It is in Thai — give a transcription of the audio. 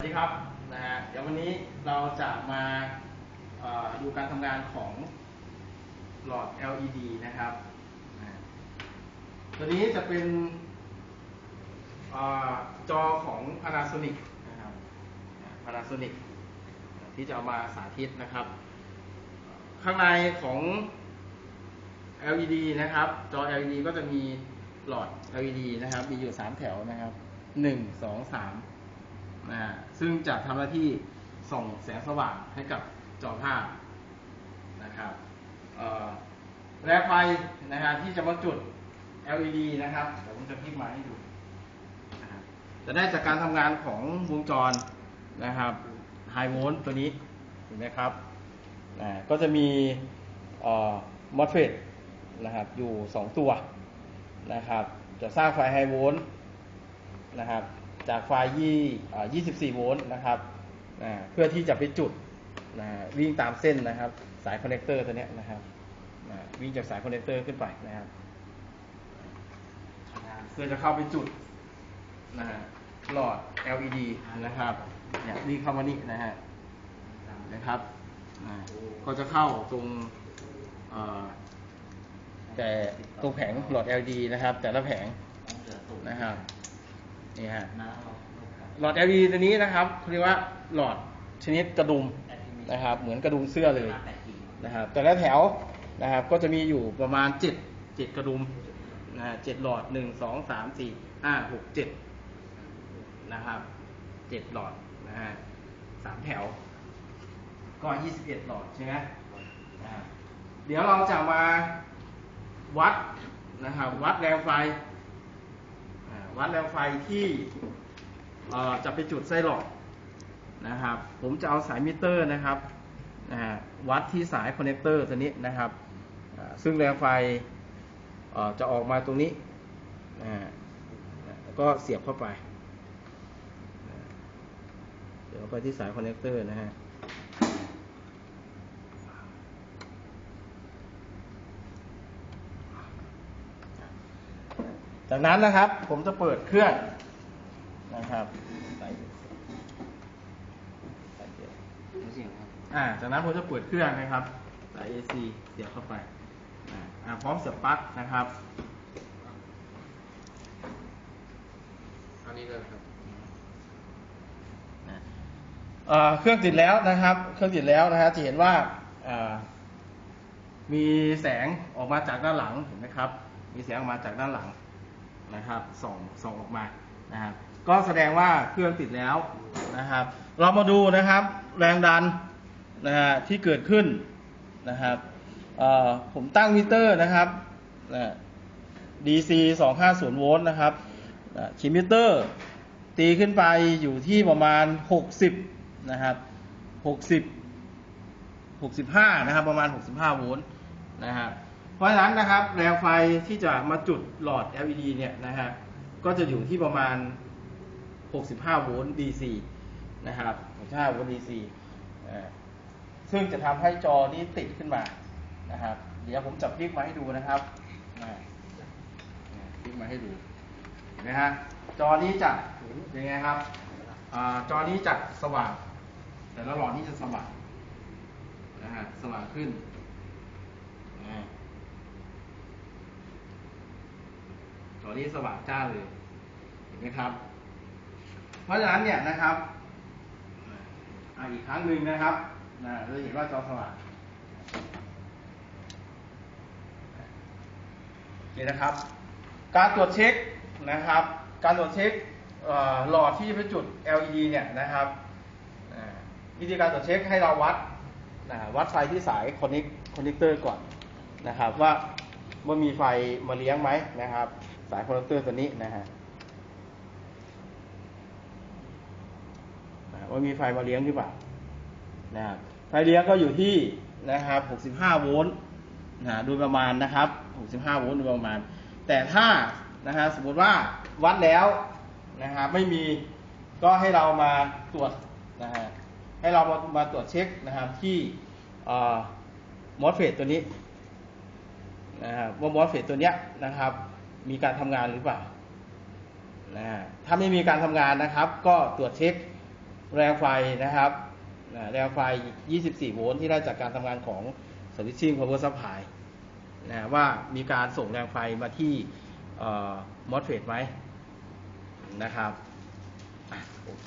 สวัสดีครับนะฮะเดี๋ยววันนี้เราจะมาดูการทำงานของหลอด LED นะครับตัวนี้จะเป็นอจอของ Panasonic นะครับ Panasonic ที่จะเอามาสาธิตนะครับ ข้างในของ LED นะครับ จอ LED ก็จะมีหลอด LED นะครับ มีอยู่ 3 แถวนะครับ 1 2 3นะฮะ ซึ่งจะทำหน้าที่ส่องแสงสว่างให้กับจอภาพนะครับแร่ไฟนะฮะที่จะมาจุด LED นะครับเดี๋ยวผมจะพลิกมาให้ดูจะได้จากการทำงานของวงจรนะครับไฮโวลต์ตัวนี้เห็นไหมครับนะก็จะมีมอสเฟตนะครับอยู่ 2 ตัวนะครับ จะสร้างไฟไฮโวลต์นะครับ จากไฟยี่24 โวลต์นะครับเพื่อที่จะไปจุดวิ่งตามเส้นนะครับ สายคอนเนคเตอร์ตัวนี้นะครับวิ่งจากสายคอนเนคเตอร์ขึ้นไปนะครับเพื่อจะเข้าไปจุดนะฮะหลอด LED นะครับเนี่ยวิ่งเข้ามานี่นะฮะนะครับก็จะเข้าตรงแต่ตรงแผงหลอด LED นะครับ แต่ละแผงนะครับ นี่ฮะหลอด LED ตัวนี้นะครับเขาเรียกว่าหลอดชนิดกระดุมนะครับ เหมือนกระดุมเสื้อเลยนะครับ แต่ละแถวนะครับ ก็จะมีอยู่ประมาณเจ็ดเจ็ดกระดุมนะฮะเจ็ดหลอดหนึ่งสองสามสี่ห้าหกเจ็ดนะครับเจ็ดหลอดนะฮะสามแถว ก็ยี่สิบเอ็ดหลอดใช่ไหมอ่าเดี๋ยวเราจะมาวัดนะครับ วัดแรงไฟอ่า วัดแรงไฟที่จะไปจุดไส้หลอดนะครับ ผมจะเอาสายมิเตอร์นะครับวัดที่สายคอนเนคเตอร์ตัวนี้นะครับซึ่งแรงไฟจะออกมาตรงนี้ก็เสียบเข้าไป เดี๋ยวไปที่สายคอนเนคเตอร์นะฮะ จากนั้นนะครับ ผมจะเปิดเครื่องนะครับใส่ใส่เกียร์อ่าจากนั้นผมจะเปิดเครื่องนะครับสาย AC เสียบเข้าไปอ่าอ่าพร้อมเสียบปลั๊กนะครับอันนี้เลยครับเอ่อเครื่องติดแล้วนะครับ เครื่องติดแล้วนะฮะจะเห็นว่าเอ่อมีแสงออกมาจากด้านหลังเห็นไหมครับ มีแสงออกมาจากด้านหลัง นะครับส่องส่องออกมานะครับก็แสดงว่าเครื่องติดแล้วนะครับ เรามาดูนะครับแรงดันนะฮะที่เกิดขึ้นนะครับผมตั้งมิเตอร์นะครับนะ DC 250โวลต์นะครับขีมิเตอร์ ตีขึ้นไปอยู่ที่ประมาณ 60นะครับ60 65นะครับประมาณ 65โวลต์นะครับ เพราะฉะนั้นนะครับแรงไฟที่จะมาจุดหลอด LED เนี่ยนะฮะก็จะอยู่ที่ประมาณ 65 โวลต์ DC นะครับ65โวลต์ DC ซึ่งจะทำให้จอนี้ติดขึ้นมานะครับ เดี๋ยวผมจับพลิกมาให้ดูนะครับพลิกมาให้ดูนไหมฮะจอนี้จะยังไงครับอจอนี้จะสว่าง แต่ละหลอดนี้จะสว่างนะฮะสว่างขึ้นอ่า จอนี้สว่างจ้าเลยเห็นไหมครับ เพราะฉะนั้นเนี่ยนะครับออีกครั้งหนึ่งนะครับนะเราเห็นว่าจอสว่างนี่นะครับ การตรวจเช็คนะครับ การตรวจเช็คหลอดที่ไปจุด LED เนี่ยนะครับวิธีการตรวจเช็คให้เราวัดนะวัดไฟที่สายคอนเนคคอนเนคเตอร์ก่อนนะครับ ว่าว่ามีไฟมาเลี้ยงไหมนะครับ สายคอนเนคเตอร์ตัวนี้นะฮะว่ามีไฟมาเลี้ยงหรือเปล่านะครับไฟเลี้ยงก็อยู่ที่นะครับ65โวลต์นะโดยประมาณนะครับ65โวลต์โดยประมาณ แต่ถ้านะฮะสมมติว่าวัดแล้วนะฮะไม่มีก็ให้เรามาตรวจนะฮะให้เรามามาตรวจเช็คนะครับที่มอสเฟตตัวนี้นะฮะว่ามอสเฟตตัวเนี้ยนะครับ มีการทำงานหรือเปล่านะถ้าไม่มีการทำงานนะครับ ก็ตรวจเช็คแรงไฟนะครับแรงไฟ 24 โวลต์ที่ได้จากการทำงานของสวิตชิ่งพาวเวอร์ซัพพลายนะว่ามีการส่งแรงไฟมาที่เอ่อ MOSFET ไหมนะครับอโอเค